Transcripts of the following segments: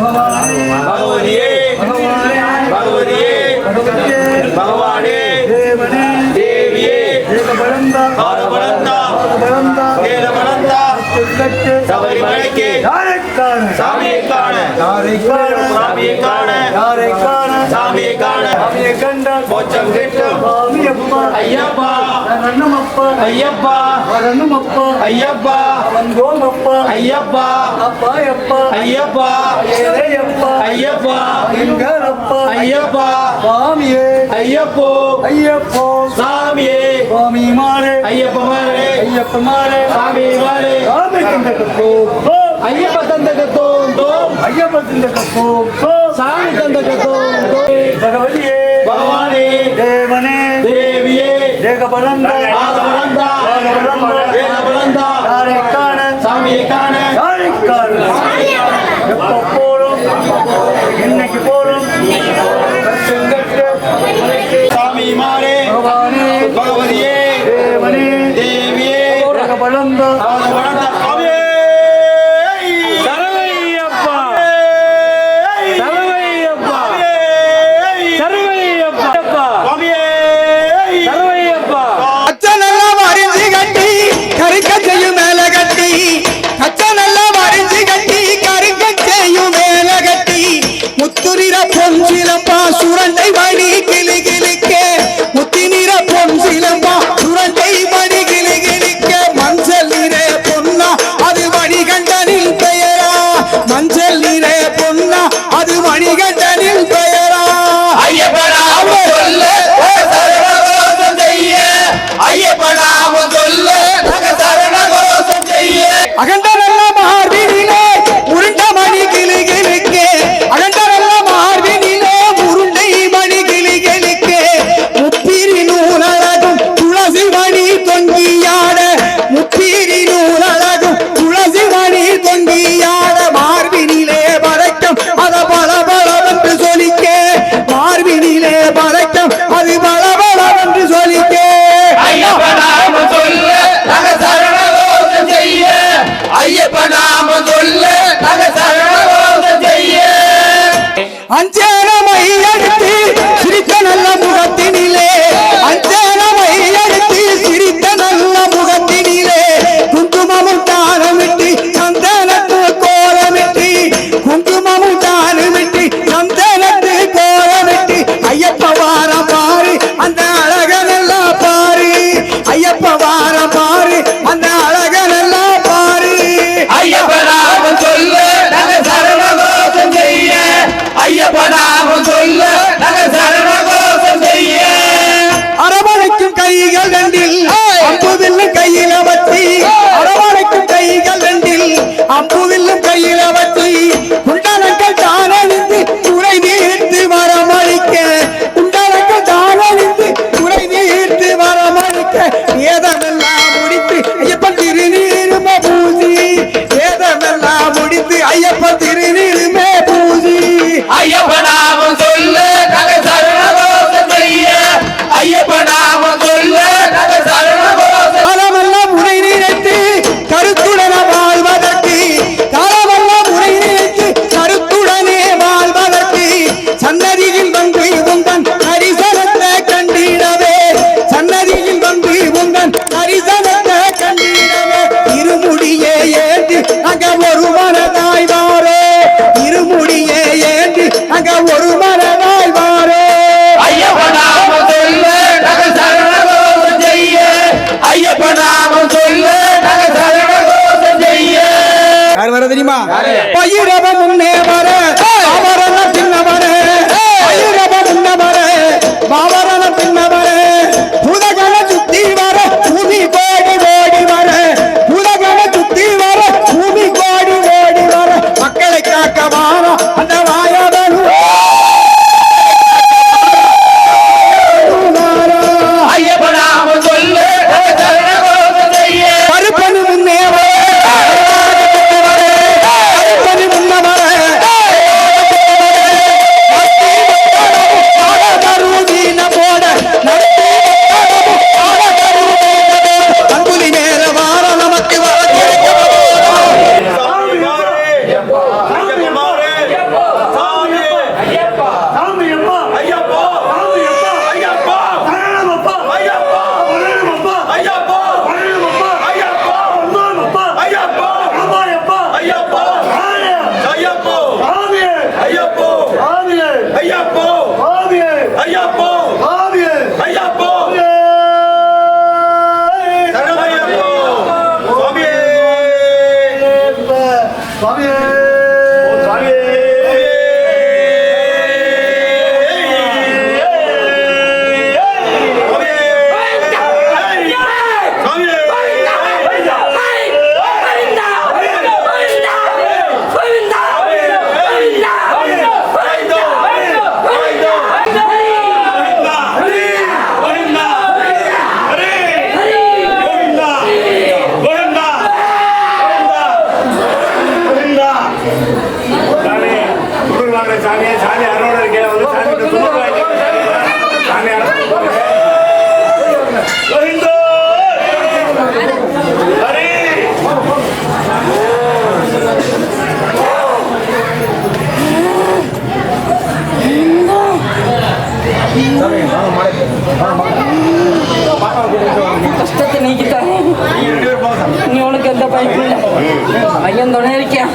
பகவானே பகவதியே பகவானே தேவியே சபரிமலைக்கு சாமியை யாரை காண? சாமியை காண. யாரை காண? சாமியை காண. சாமியை கண்டால் போச்சம் கிட்டும். சாமியப்பா ஐயப்பா. ரண்ணமப்பா ஐயப்பா ரண்ணமப்பா ஐயப்பா. அவன் கோமப்பா ஐயப்பா. அப்பாயப்பா ஐயப்பா ஏழையப்பா ஐயப்பா. எங்காரப்பா ஐயப்பா. சாமியே ஐயப்போ. ஐயப்போ சாமியே சாமி மாறு ஐயப்ப. மாறு ஐயப்ப மாறு சாமி மாறு சாமி கண்டப்போ ஐயப்ப தந்தக தோம் தோம். ஐயப்ப தந்தக தோம் தோம். சாமி தந்தக தோம். தோம் பகவதியே. பகவானே. தேவனே. தேவியே. தேக பலந்தா பலந்தா தேக பலந்தா யாரை காண சாமியை காண யாரை காண எப்போ போறோம் இன்னைக்கு போறோம் சாமி மாறே பகவானே. பகவதியே. தேவனே. தேவியே. தேக பலந்தா பலந்தா சாமி சாமி. அருளோட சாமி சாமி கஷ்டத்தை நீ உனக்கு எந்த பயப்பும் இல்லை. ஐயன் துணை இருக்கியா?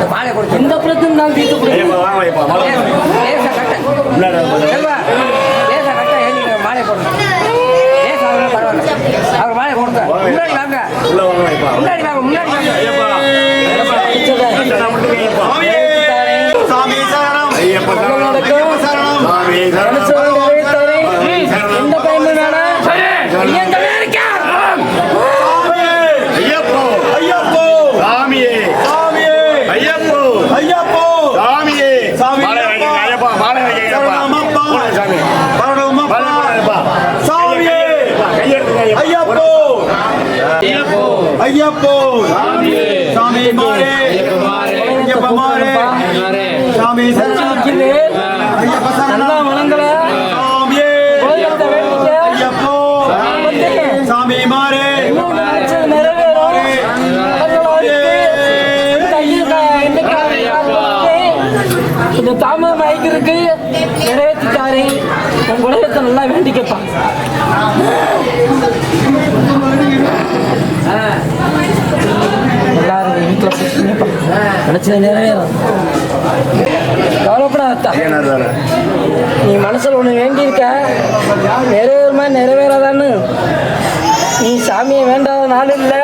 எந்த பிரச்சனை நான் தீர்த்து கொடு ஐயப்பா, வாங்க ஐயப்பா, வாங்க. லேசா கட்ட. முன்னாடி வாங்க. செல்வா, லேசா கட்ட ஏறி மாலை போடணும். அவர் மாலை கொடுங்க முன்னாடி வாங்க. முன்னாடி வாங்க முன்னாடி வாங்க. சாமி சரணம் ஐயப்பா சரணம். சாமி சரணம். மயக்கிருக்கு நிறைவேற்றிட்டாரு. உன் குலகத்தை நல்லா வேண்டிக்கப்பா. எல்லாரும் வீட்டில் நினைச்சது நிறைவேறும். கவலைப்படாதா நீ மனசுல ஒண்ணு வேண்டியிருக்க. நிறைவேறுமா நிறைவேறாதான்னு. நீ சாமியை வேண்டாத நாள் இல்ல.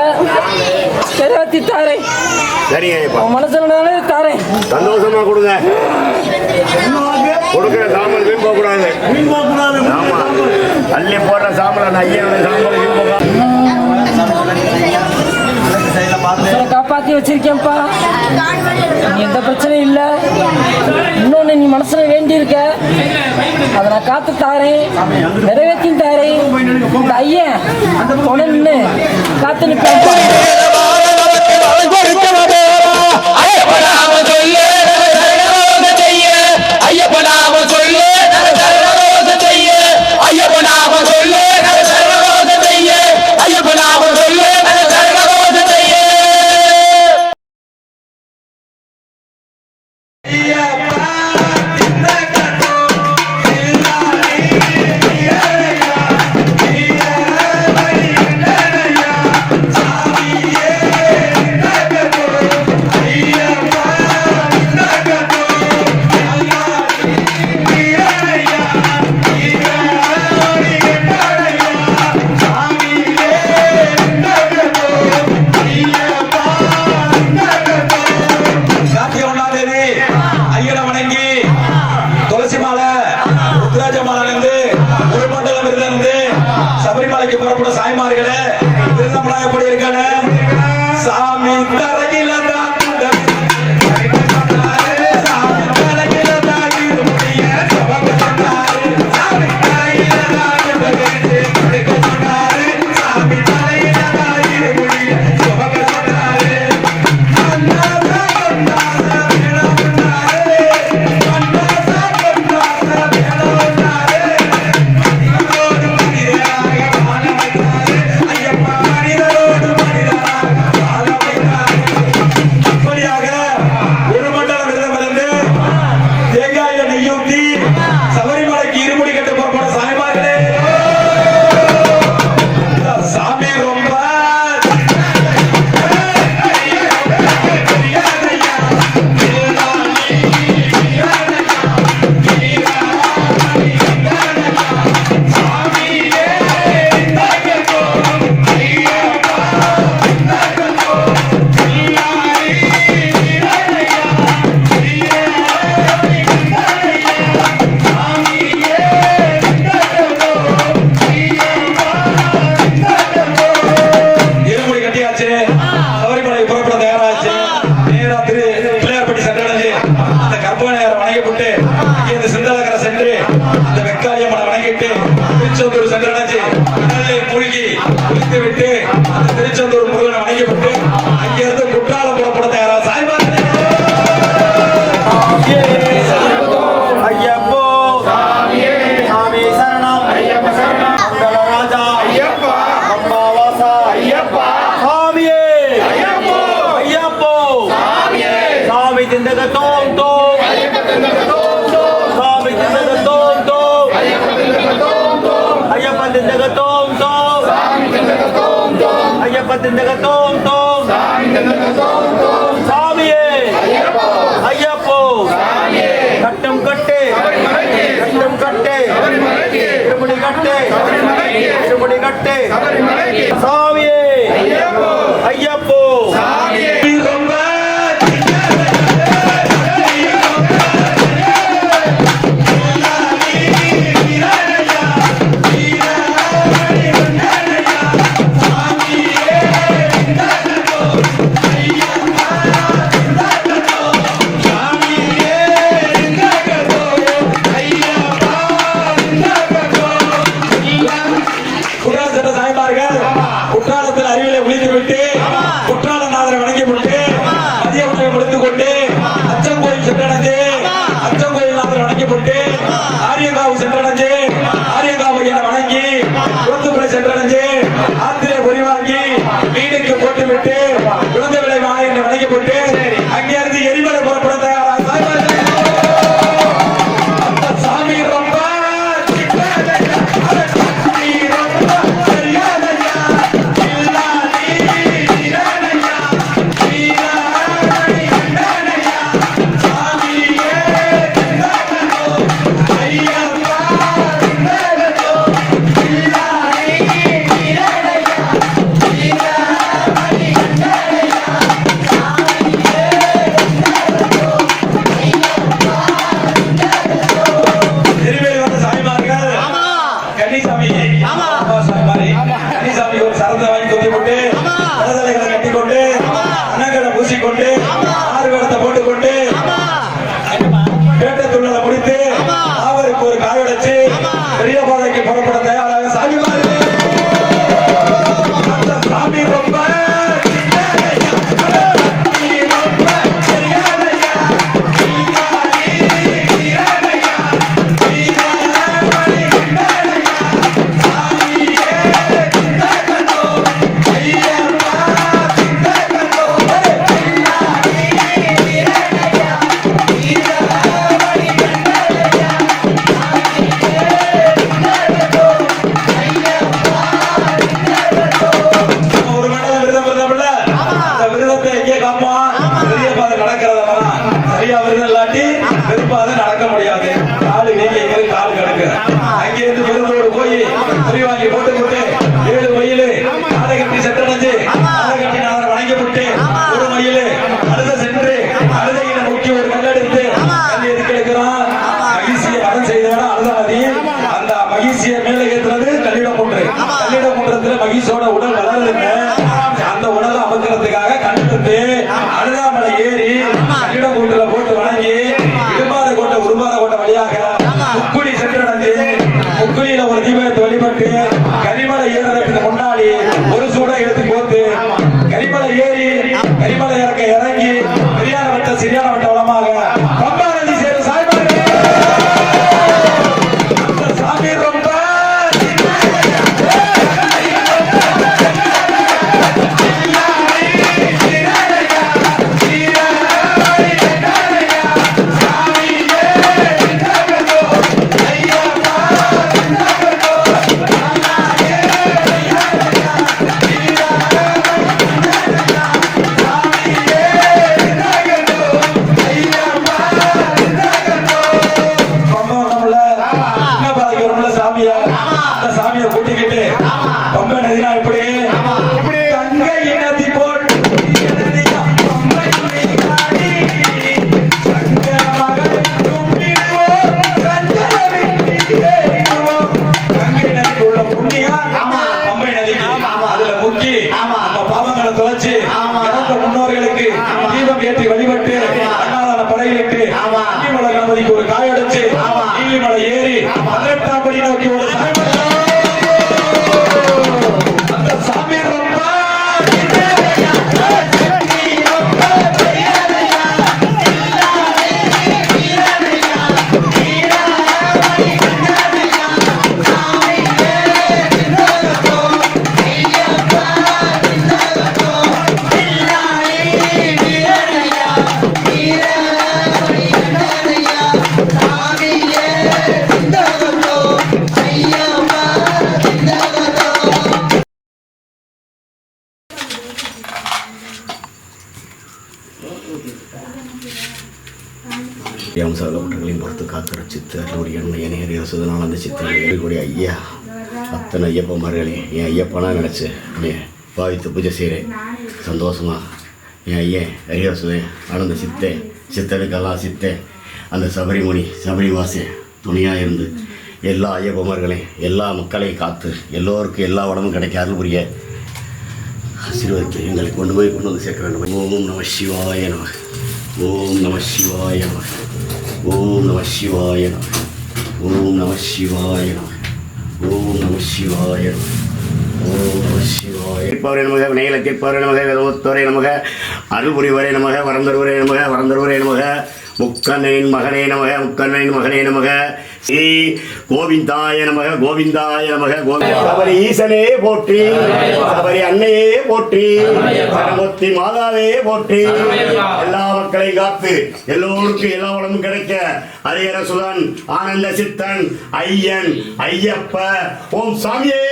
நிறைவேற்றி தாரேன் சரிங்க மனசுல நாளே தாரேன் சந்தோஷமா கொடுங்க கொடுக்குற சாம்பல் வீண் போக கூடாது மீன் போகக்கூடாது ஆமா அள்ளி போடுற சாம்பல் அந்த ஐயனுடைய சாம்பல் வீண் போக காப்பாத்தி வச்சிருக்கேன்ப்பா எந்த பிரச்சனையும் இல்லை இன்னொன்னு நீ மனசுல வேண்டியிருக்க அதை நான் காத்து தாரேன் நிறைவேற்றி தாரேன் ஐயன் நின்று காத்து நிற்பேன் ঘর কেনাবে சாய்மார்களே திருநமலா சாமி தர ஐயப்பத்தின் தோம் தோம். சாமியே. ஐயப்போ. கட்டம் கட்டு. கட்டம் கட்டு. திருப்படி கட்டு. திருப்படி கட்டு. சாமியே. ஐயப்போ. கையில ஒரு தீபத்தை வழிபட்டு ரொம்ப நதினா எப்படி? அத்தனை ஐயப்பமார்களே என் ஐயப்பனா நினச்சி அப்படியே பாவித்து பூஜை செய்கிறேன். சந்தோஷமா. என் ஐயன் அரியாசுதன் ஆனந்த சித்தேன். சித்தனுக்கெல்லாம் சித்தேன். அந்த சபரிமணி சபரிவாசி துணியாக இருந்து எல்லா ஐயப்பமார்களையும் எல்லா மக்களையும் காத்து எல்லோருக்கும் எல்லா உடம்பும் கிடைக்காது புரிய ஆசீர்வதித்து எங்களை கொண்டு போய் கொண்டு வந்து சேர்க்க வேண்டும். ஓம் நம சிவாய நம. ஓம் நம சிவாய நம. ஓம் நம சிவாய நம. ஓம் நம சிவாய நம. ஓம் நம சிவாய. நம நமக வினைகளை கேட்பவரே நமக வேதமுத்தோரே நமக அருள்புரிவரே நமக வரந்தருவரே நமக வரந்தருவரே நமக. முக்கண்ணனின் மகனே நமக முக்கண்ணனின் மகனே நமக. ஸ்ரீ கோவிந்தாய நமக கோவிந்தாய நமக கோவிந்தபரி ஈசனே போற்றி சபரி அன்னையே போற்றி சரமுத்தி மாதாவே போற்றி. எல்லா மக்களையும் காத்து எல்லோருக்கும் எல்லா உடம்பும் கிடைக்க ஹரிஹர சுதன் ஆனந்த சித்தன் ஐயன் ஐயப்ப ஓம் சாமியே.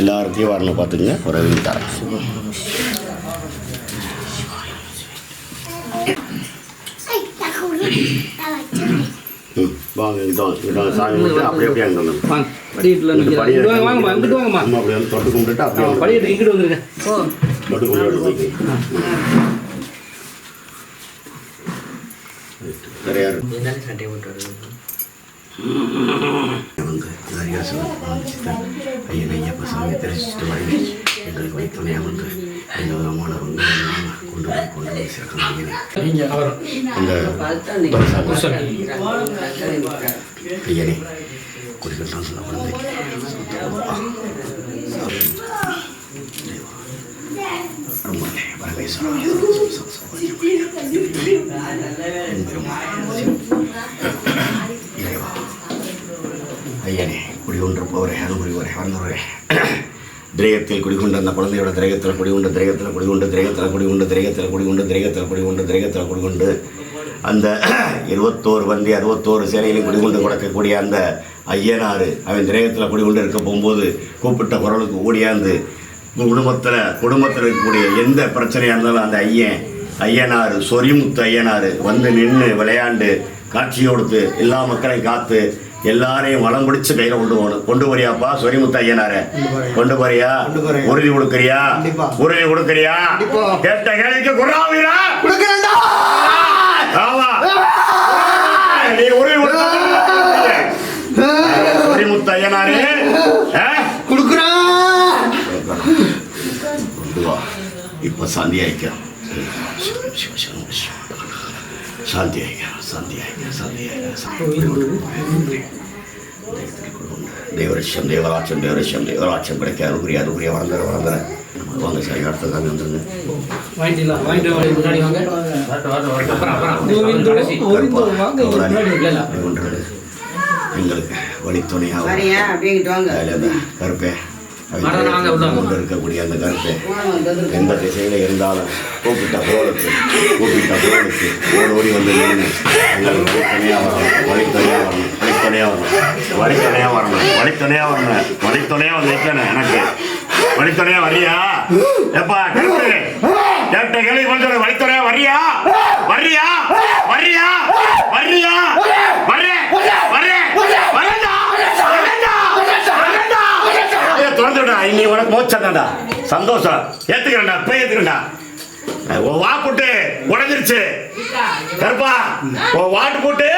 எல்லார்த்தையும் வரணும் பார்த்துங்க ஒரு அறிவு தரேன். ம் வாங்க இதோ இதோ சாமி கும்பிட்டு அப்படியே அப்படியே அங்கே வந்து. வாங்க படிக்கட்டில் வாங்க வாங்கம்மா இங்கிட்டு வாங்கம்மா. நம்ம அப்படியே வந்து தொட்டு கும்பிட்டுட்டு அப்படியே படிக்கட்டு இங்கிட்டு வந்துருங்க. தொட்டு கும்பிட்டு வேற யாரு? வந்து ஹரியாசனம் சித்தன் ஐயன் ஐயப்ப சாமி தரிசிச்சுட்டு வரீங்க எங்களுக்கு வைத்துணையாக வந்து எந்த விதமான வந்து கொண்டு போய் கொண்டு போய் சேர்க்கணும் ஐயனே இந்த ஐயனே குடிக்கலாம் சொன்ன குழந்தைக்கு ரொம்ப பரமேஸ்வரம் இறைவா ஐயனே குடிகொண்டிருப்பவரே அனுபுரிவரே வந்தவரே திரேகத்தில் குடிகொண்ட அந்த குழந்தையோட திரேகத்தில் குடிகொண்டு திரேகத்தில் குடிகொண்டு திரேகத்தில் குடிகொண்டு திரேகத்தில் குடிகொண்டு திரேகத்தில் குடிகொண்டு திரேகத்தில் குடிகொண்டு. அந்த இருபத்தோரு வந்தி அறுபத்தோரு சேனையிலும் குடிகொண்டு கொடுக்கக்கூடிய அந்த ஐயனார் அவன் திரேகத்தில் குடிகொண்டு இருக்க போகும்போது கூப்பிட்ட குரலுக்கு ஓடியாந்து குடும்பத்தில் குடும்பத்தில் இருக்கக்கூடிய எந்த பிரச்சனையாக இருந்தாலும் அந்த ஐயன் ஐயனார் சொரிமுத்து ஐயனார் வந்து நின்று விளையாண்டு காட்சி கொடுத்து எல்லா மக்களையும் காத்து எல்லாரையும் வளம் பிடிச்சு கையில கொண்டு போகணும். கொண்டு போறியாப்பா சொரிமுத்து ஐயனார. கொண்டு போறியா? உறுதி கொடுக்கறியா? உறுதி கொடுக்கறியா? கேட்ட கேள்விக்கு குறாவீரா ஆமா. நீ உறுதி சொரிமுத்து ஐயனாரே. வா. இப்போ சாந்தி ஆயிக்க சாந்தி ஆயிக்க சாந்தி ஆயிக்க தேவரிஷம் தேவராட்சம் தேவரிஷம் தேவராட்சம் கிடைக்க அருகுரிய அருகுரிய வளர்ந்துற வளர்ந்துற வாங்க சரி அடுத்த சாமி வந்துருங்க. எங்களுக்கு வழித்துணையாக கருப்பே கொண்டு இருக்கக்கூடிய அந்த கருப்பே எந்த திசையில் இருந்தாலும் கூப்பிட்ட போலுக்கு கூப்பிட்ட போலுக்கு ஓடி ஓடி வந்து எங்களுக்கு வழித்துணையாக வரணும் வழித்துணையாக வரணும் வழித்துணையாக வரணும் வழித்துணையாக வரணும் வழித்துணையாக வரணும் வழித்துணையாக வந்து நிற்கணும் எனக்கு. வழித்துணையாக வரியா எப்பா கருப்பு கேட்ட கேள்வி கொஞ்சம் வழித்துணையாக வரியா வரியா வரியா வரியா திறந்துடா இன்னி உனக்கு மோச்சதாடா சந்தோஷம். ஏத்துக்கிறேன்டா போய் ஏத்துக்கிறேன்டா. உன் வா போட்டு உடஞ்சிருச்சு. கருப்பா உன் வாட்டு போட்டு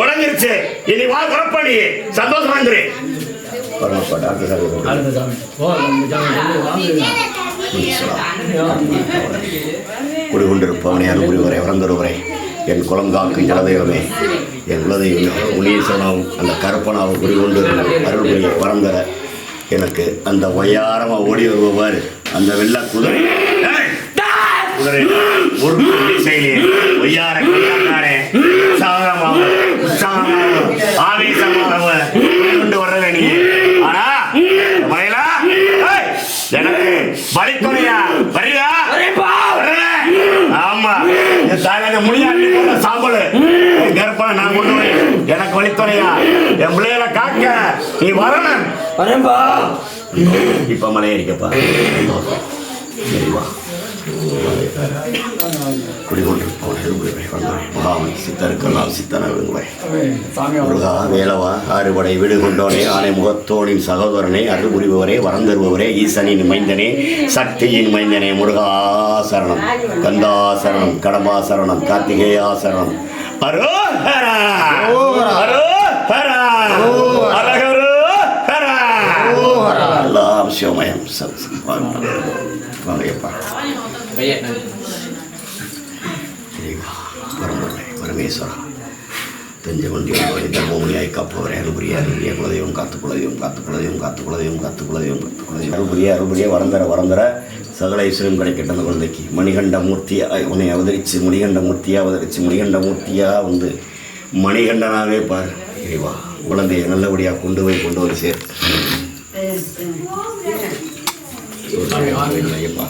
உடஞ்சிருச்சு. இனி வா குறப்பா நீ சந்தோஷமா இருந்துரு. குடிகொண்டிருப்பவனே அருள்புரிவரை வரந்தருவரை என் குளங்காக்கு ஜலதெய்வமே என் குலதெய்வமே முனீஸ்வரனாவும் அந்த கருப்பனாவும் குடிகொண்டு அருள்புரிய வரந்தர எனக்கு அந்த ஒயாரமாக ஓடி வருவார் அந்த வெள்ளா குதிரை. குதிரை. ஒரு செயலியே. ஒய்யார கையாக்காரே உற்சாகமாக உற்சாகமாக ஆவேசமாக கொண்டு வர வேண்டிய ஆனா வரையலா எனக்கு வரித்துறையா வரியா ஆமா. முடியாது சாம்பல். கர்ப்பா நான் கொண்டு எனக்கு வழித்துறையா. என் பிள்ளைகளை காக்க. நீ வா வரேன்பா. இப்ப மலையடிக்கப்பா சரி வா. குடிகொண்டிருப்பவன் மகாமணி சித்தருக்கெல்லாம் சித்தன முருகா வேலவா ஆறுபடை வீடு கொண்டோனே ஆனை முகத்தோனின் சகோதரனே அருள் புரிபவரே வரம் தருபவரே ஈசனின் மைந்தனே சக்தியின் மைந்தனே முருகா சரணம். கந்தா சரணம் கடம்பா சரணம் கார்த்திகேயா சரணம். அரோஹரா அரோஹரா அரகரோஹரா எல்லாம் சிவமயம் வாங்கப்பா பரம்பரை பரமேஸ்வரா தஞ்சை வண்டி வழி தர்மமுனியாய் காப்பவரே அருள்புரிய அருள்புரிய குலதெய்வம் காத்து குலதெய்வம் காத்து குலதெய்வம் காத்து குலதெய்வம் காத்து குலதெய்வம் காத்து குலதெய்வம் அருள்புரிய அருள்புரிய வரந்தர வரந்தர சகல ஐஸ்வரம் கிடைக்கட்டும் அந்த குழந்தைக்கு மணிகண்ட மூர்த்தியா உன்னை அவதரிச்சு மணிகண்ட மூர்த்தியா அவதரிச்சு மணிகண்ட மூர்த்தியா வந்து மணிகண்டனாவே பார் இறைவா குழந்தையை நல்லபடியாக கொண்டு போய் கொண்டு வந்து சேர் ஐயப்பா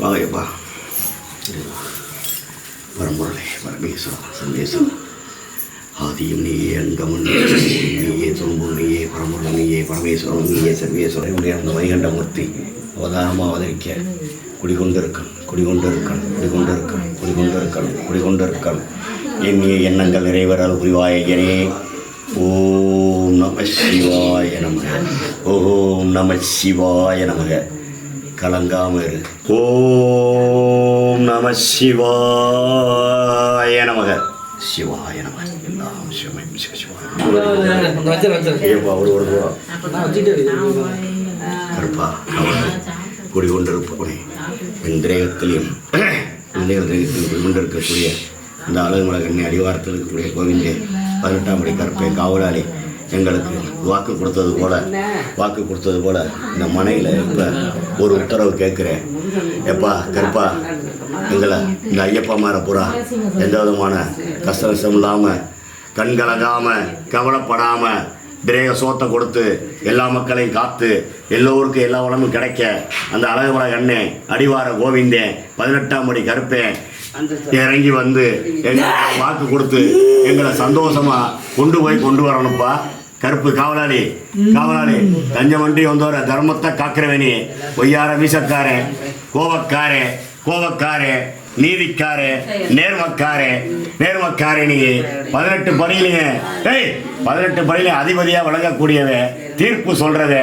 வாங்க ஐயப்பா பரமேஸ்வரா சந்தேஸ்வரா ஆதியும் நீயே அங்கமும் நீயே துன்பம் நீயே பரம்பொருள் நீயே பரமேஸ்வரம் நீயே சர்வேஸ்வரன். உடைய அந்த வைகண்ட மூர்த்தி அவதாரமாக அவதரிக்க குடிகொண்டிருக்கணும் குடிகொண்டிருக்கணும் குடிகொண்டிருக்கணும் குடிகொண்டிருக்கணும் குடிகொண்டிருக்கணும் எண்ணிய எண்ணங்கள் நிறைவேறல் புரிவாயகனே ஓம் நம சிவாய நமக. ஓம் நம சிவாய நமக. கலங்காம இரு. ஓம் நம சிவாய நமக. சிவாய நம எல்லாம் சிவமயம் சிவ சிவாய ஐயப்பா ஒரு ஒரு கருப்பா குடிகொண்டிருப்பவனே என் திரேகத்திலையும் பிள்ளைகள் திரேகத்தில் கொண்டிருக்கக்கூடிய இந்த அழகுமலை கண்ணி அடிவாரத்தில் இருக்கக்கூடிய கோவிந்தே பதினெட்டாம் படி கருப்பை காவலாளி எங்களுக்கு வாக்கு கொடுத்தது போல வாக்கு கொடுத்தது போல இந்த மனையில் இப்போ ஒரு உத்தரவு கேட்குறேன். எப்பா கருப்பா எங்களை இந்த ஐயப்பா மாற புறா. எந்த விதமான கஷ்டம் இல்லாமல் கண்கலகாமல் கவலைப்படாமல் திரேக சோத்தை கொடுத்து எல்லா மக்களையும் காத்து எல்லோருக்கும் எல்லா வளமும் கிடைக்க அந்த அழகுமலை கண்ணே அடிவார கோவிந்தே பதினெட்டாம் படி கருப்பேன் இறங்கி வந்து எங்களுக்கு வாக்கு கொடுத்து எங்களை சந்தோஷமா கொண்டு போய் கொண்டு வரணும்ப்பா கருப்பு காவலாளி காவலாளி தஞ்சமன்றி வந்தோர தர்மத்தை காக்கிறவனி பொய்யார வீசக்காரன் கோவக்காரன் கோவக்காரன் நீதிக்காரே நேர்மக்காரே நேர்மக்காரே நீ பதினெட்டு படியிலையே ஏய் பதினெட்டு படியில அதிபதியா வழங்கக்கூடியவன் தீர்ப்பு சொல்றத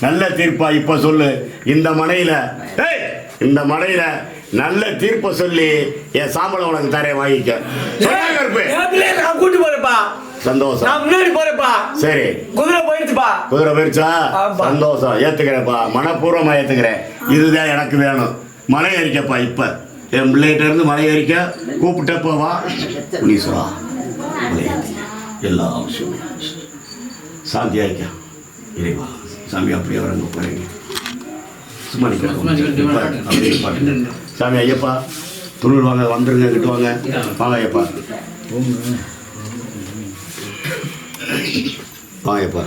நல்ல தீர்ப்பா இப்ப சொல்லு. இந்த மனையில ஏய் இந்த மனையில நல்ல தீர்ப்பை சொல்லி என் சாம்பளம் உனக்கு தரேன் வாங்கிக்க. கூட்டி போறேன்ப்பா. சந்தோஷம். நான் முன்னாடி போறேன்ப்பா. சரி. குதிரை போயிடுச்சுப்பா. குதிரை போயிருச்சா ஆமா. சந்தோஷம். ஏத்துக்கிறேன்ப்பா. மனப்பூர்வமா ஏத்துக்கிறேன். இதுதான் எனக்கு வேணும். மலை ஏறிக்கப்பா இப்ப. என் பிள்ளைகிட்ட இருந்து மலை ஏறிக்க கூப்பிட்டப்போ வா. முனீஸ்வரா மலை ஏத்தி எல்லா அவசியமும் சாந்தி ஆயிக்கா. இறைவா சாமி அப்படியே வரங்க போறீங்க சும்மா அப்படியே பாட்டு சாமி ஐயப்பா துணில் வாங்க வந்துருங்க கிட்ட வாங்க. வாங்க ஐயப்பா. வாங்கப்பா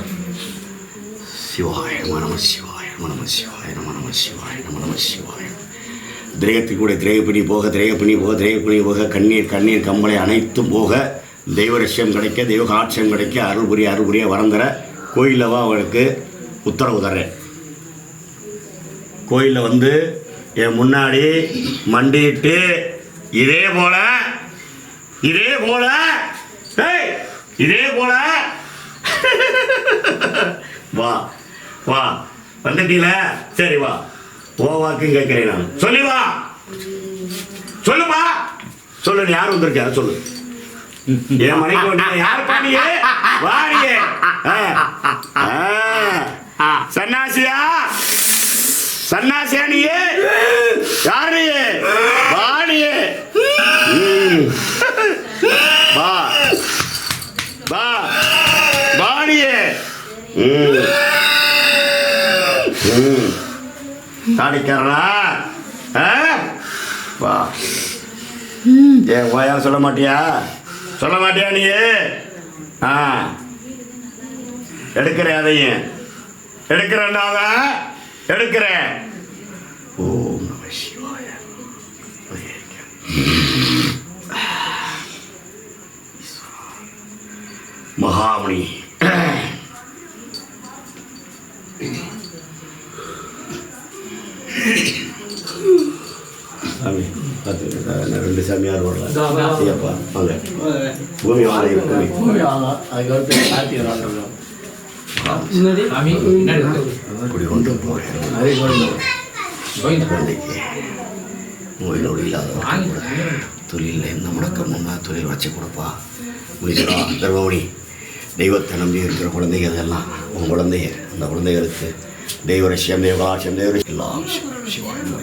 சிவாய நம சிவாய நம சிவாய நம நம சிவாய நம சிவாய. திரேகத்துக்கு கூட திரேகப்பிணி போக திரேகப்பிணி போக திரேகப்பிணி போக கண்ணீர் கண்ணீர் கம்பளை அனைத்தும் போக தெய்வ ரசியம் கிடைக்க தெய்வ காட்சியம் கிடைக்க அருள் புரிய அருள் புரிய வரம் கோயிலில் அவளுக்கு உத்தரவு தர்றேன். கோயிலில் வந்து என் முன்னாடி மண்டிட்டு இதே போல இதே போல ஏய், இதே போல. வா வா. வந்துட்டீங்கள? சரி வா. ஓ வாக்கும் கேட்கிறேன் நான். சொல்லி வா. சொல்லுமா சொல்லு நீ யார் வந்திருக்கா? சொல்லு. என் மனைவி வந்து யார் பாடியே வாடியே சன்னாசியா? சன்னாசியா நீயே யாரு வா. வா. வாணியே. ம். தாடிக்காரனா ஆ? வா. ஏன் வாயா சொல்ல மாட்டியா? சொல்ல மாட்டியா நீ? ஆ. எடுக்கிறேன் அதையும் எடுக்கிறேன்டா எடுக்கிறேன். ஓம் நம மகாமணி. ரெண்டு சாமியார் ஓடலாம் ஐயப்பா வாங்க. பூமி வாங்க. கொண்டு போகிறேன் கோவிந்தா. குழந்தைக்கு நோய் நொடி இல்லாத தொழிலில் என்ன முடக்கமும் தொழில் வச்சு கொடுப்பா முடிச்சா கர்ப்பமணி தெய்வத்தை நம்பி இருக்கிற குழந்தைங்க அதெல்லாம் உன் குழந்தைய அந்த குழந்தைகளுக்கு தெய்வ தேவகலாட்சியம் தேவரட்சியம் எல்லாம் சிவாய நம